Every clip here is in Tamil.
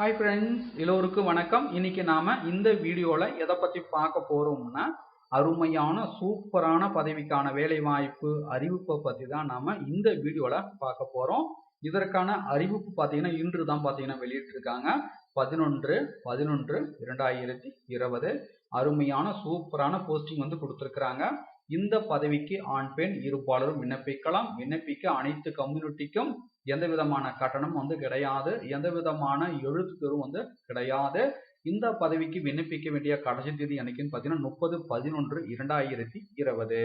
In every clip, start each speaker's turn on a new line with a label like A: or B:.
A: ஹாய் ஃப்ரெண்ட்ஸ் எல்லோருக்கும் வணக்கம். இன்னைக்கு நாம இந்த வீடியோல எதை பத்தி பார்க்க போறோம்னா அருமையான சூப்பரான பதவிக்கான வேலை வாய்ப்பு அறிவிப்பை பத்தி தான் நாம இந்த வீடியோல பார்க்க போறோம். இதற்கான அறிவிப்பு பார்த்தீங்கன்னா இன்று தான் பார்த்தீங்கன்னா வெளியிட்டிருக்காங்க. பதினொன்று பதினொன்று இரண்டாயிரத்தி இருபது. அருமையான சூப்பரான போஸ்டிங் வந்து கொடுத்துருக்குறாங்க. இந்த பதவிக்கு ஆண் பெண் இருப்பாளரும் விண்ணப்பிக்கலாம். விண்ணப்பிக்க அனைத்து கம்யூனிட்டிக்கும் எந்த விதமான கட்டணம் வந்து கிடையாது எந்த விதமான எழுத்துரும் வந்து கிடையாது. இந்த பதவிக்கு விண்ணப்பிக்க வேண்டிய கடைசி தேதி என்னைக்குன்னு பார்த்தீங்கன்னா முப்பது பதினொன்று இரண்டாயிரத்தி இருபது.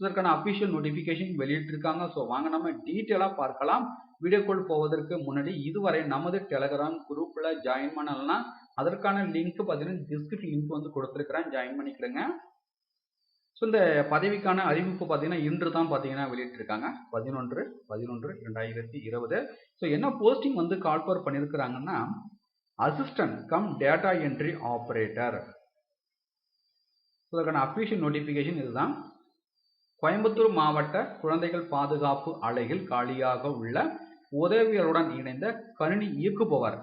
A: இதற்கான அபிஷியல் நோட்டிஃபிகேஷன் வெளியிட்டிருக்காங்க. ஸோ வாங்க நம்ம டீட்டெயிலாக பார்க்கலாம். வீடியோக்குள் போவதற்கு முன்னாடி இதுவரை நமது டெலகிராம் குரூப்பில் ஜாயின் பண்ணலாம் அதற்கான லிங்க் பார்த்தீங்கன்னா டிஸ்கிரிப்ஷன் லிங்க் வந்து கொடுத்துருக்குறேன். ஜாயின் பண்ணிக்கிறேங்க ஸோ இந்த பதவிக்கான அறிவிப்பு பார்த்தீங்கன்னா இன்று தான் பார்த்தீங்கன்னா வெளியிட்டிருக்காங்க. பதினொன்று பதினொன்று ரெண்டாயிரத்தி இருபது. ஸோ என்ன போஸ்டிங் வந்து call for பண்ணியிருக்கிறாங்கன்னா assistant cum data entry operator இதற்கான அஃபிஷியல் நோட்டிஃபிகேஷன் இதுதான். கோயம்புத்தூர் மாவட்ட குழந்தைகள் பாதுகாப்பு அலையில் காலியாக உள்ள உதவியருடன் இணைந்த கணினி இயக்குபவர்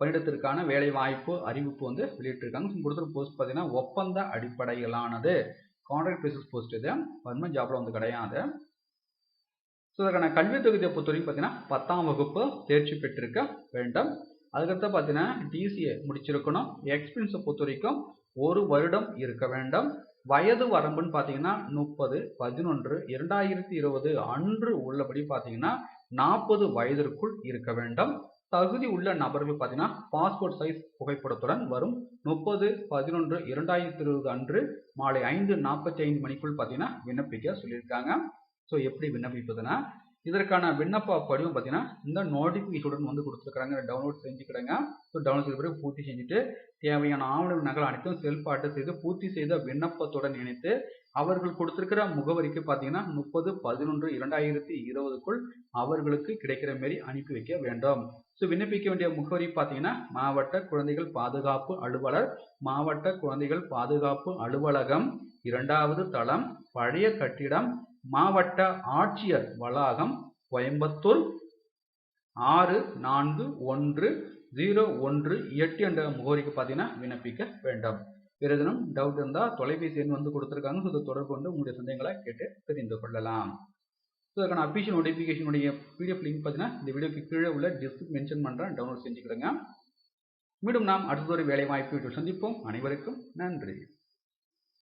A: பணியிடத்திற்கான வேலை வாய்ப்பு அறிவிப்பு வந்து வெளியிட்டிருக்காங்க. கொடுத்துரு போஸ்ட் பார்த்தீங்கன்னா ஒப்பந்த அடிப்படையிலானது. கான்ட்ராக்ட் பேசிஸ் போஸ்ட் இது. பர்மனன்ட் ஜாப்ல வந்து கிடையாது. ஸோ அதற்கான கல்வி தொகுதியை பொறுத்தவரைக்கும் பார்த்தீங்கன்னா பத்தாம் வகுப்பு தேர்ச்சி பெற்றிருக்க வேண்டும். அதுக்கடுத்து பார்த்தீங்கன்னா டிசிஏ முடிச்சிருக்கணும். எக்ஸ்பீரியன்ஸை பொறுத்த வரைக்கும் ஒரு வருடம் இருக்க வேண்டும். வயது வரம்புன்னு பார்த்தீங்கன்னா முப்பது பதினொன்று இரண்டாயிரத்தி இருபது அன்று உள்ளபடி பார்த்தீங்கன்னா நாற்பது வயதிற்குள் இருக்க வேண்டும். தகுதி உள்ள நபர்கள் பார்த்தீங்கன்னா பாஸ்போர்ட் சைஸ் புகைப்படத்துடன் வரும். முப்பது பதினொன்று இரண்டாயிரத்தி இருபது அன்று மாலை ஐந்து நாற்பத்தி ஐந்து மணிக்குள் பார்த்தீங்கன்னா விண்ணப்பிக்க சொல்லியிருக்காங்க. ஸோ எப்படி விண்ணப்பிப்பதுன்னா இதற்கான விண்ணப்ப படிவம் பார்த்தீங்கன்னா இந்த நோட்டிஃபிகேஷனுடன் வந்து கொடுத்துருக்காங்க டவுன்லோட் செஞ்சுக்கிடுங்க. ஸோ டவுன்லோட் செய்த பிறகு பூர்த்தி செஞ்சுட்டு தேவையான ஆவண நகல் அனைத்தும் செல்ஃப் அட்டை செய்து பூர்த்தி செய்த விண்ணப்பத்துடன் இணைத்து அவர்கள் கொடுத்திருக்கிற முகவரிக்கு பார்த்தீங்கன்னா முப்பது பதினொன்று இரண்டாயிரத்தி இருபதுக்குள் அவர்களுக்கு கிடைக்கிற மாரி அனுப்பி வைக்க வேண்டும். ஸோ விண்ணப்பிக்க வேண்டிய முகவரி பார்த்தீங்கன்னா மாவட்ட குழந்தைகள் பாதுகாப்பு அலுவலர் மாவட்ட குழந்தைகள் பாதுகாப்பு அலுவலகம் இரண்டாவது தளம் பழைய கட்டிடம் மாவட்ட ஆட்சியர் வளாகம் கோயம்புத்தூர் ஆறு நான்கு ஒன்று ஜீரோ ஒன்று எட்டு என்ற முகவரிக்கு பார்த்தீங்கன்னா விண்ணப்பிக்க வேண்டும். வேறு எதுவும் டவுட் இருந்தால் தொலைபேசி எண் வந்து கொடுத்துருக்காங்க. ஸோ இதை தொடர்பு கொண்டு உங்களுடைய சந்தேகங்களை கேட்டு தெரிந்து கொள்ளலாம். ஸோ அதுக்கான அபிஷியல் நோட்டிஃபிகேஷனுடைய பிடிஎஃப் லிங்க் பார்த்தீங்கன்னா இந்த வீடியோக்கு கீழே உள்ள டிஸ்கிரிப் மென்ஷன் பண்ணுறேன் டவுன்லோட் செஞ்சுக்கிடுங்க. மீண்டும் நாம் அடுத்ததொரு வேலை வாய்ப்பு சந்திப்போம். அனைவருக்கும் நன்றி.